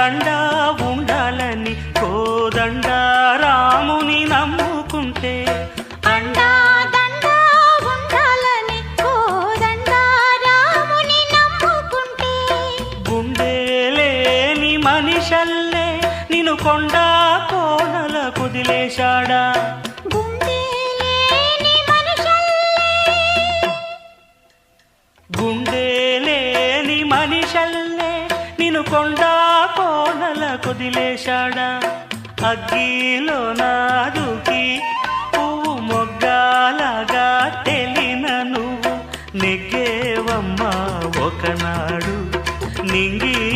కోదండా ఉండాలని కోదండా రాముని నమ్ముకుంటే. మనిషల్లే నిను కొండా కోనల కుదిలేశాడా. గుండెలేని మనిషల్లే. నిను కొండ కోనల కొదిలేశాడా? అగ్గిలో నాదుకి పువ్వు మొగ్గాలగా తెలిన నువ్వు. నెగ్గేవమ్మా ఒకనాడు నింగి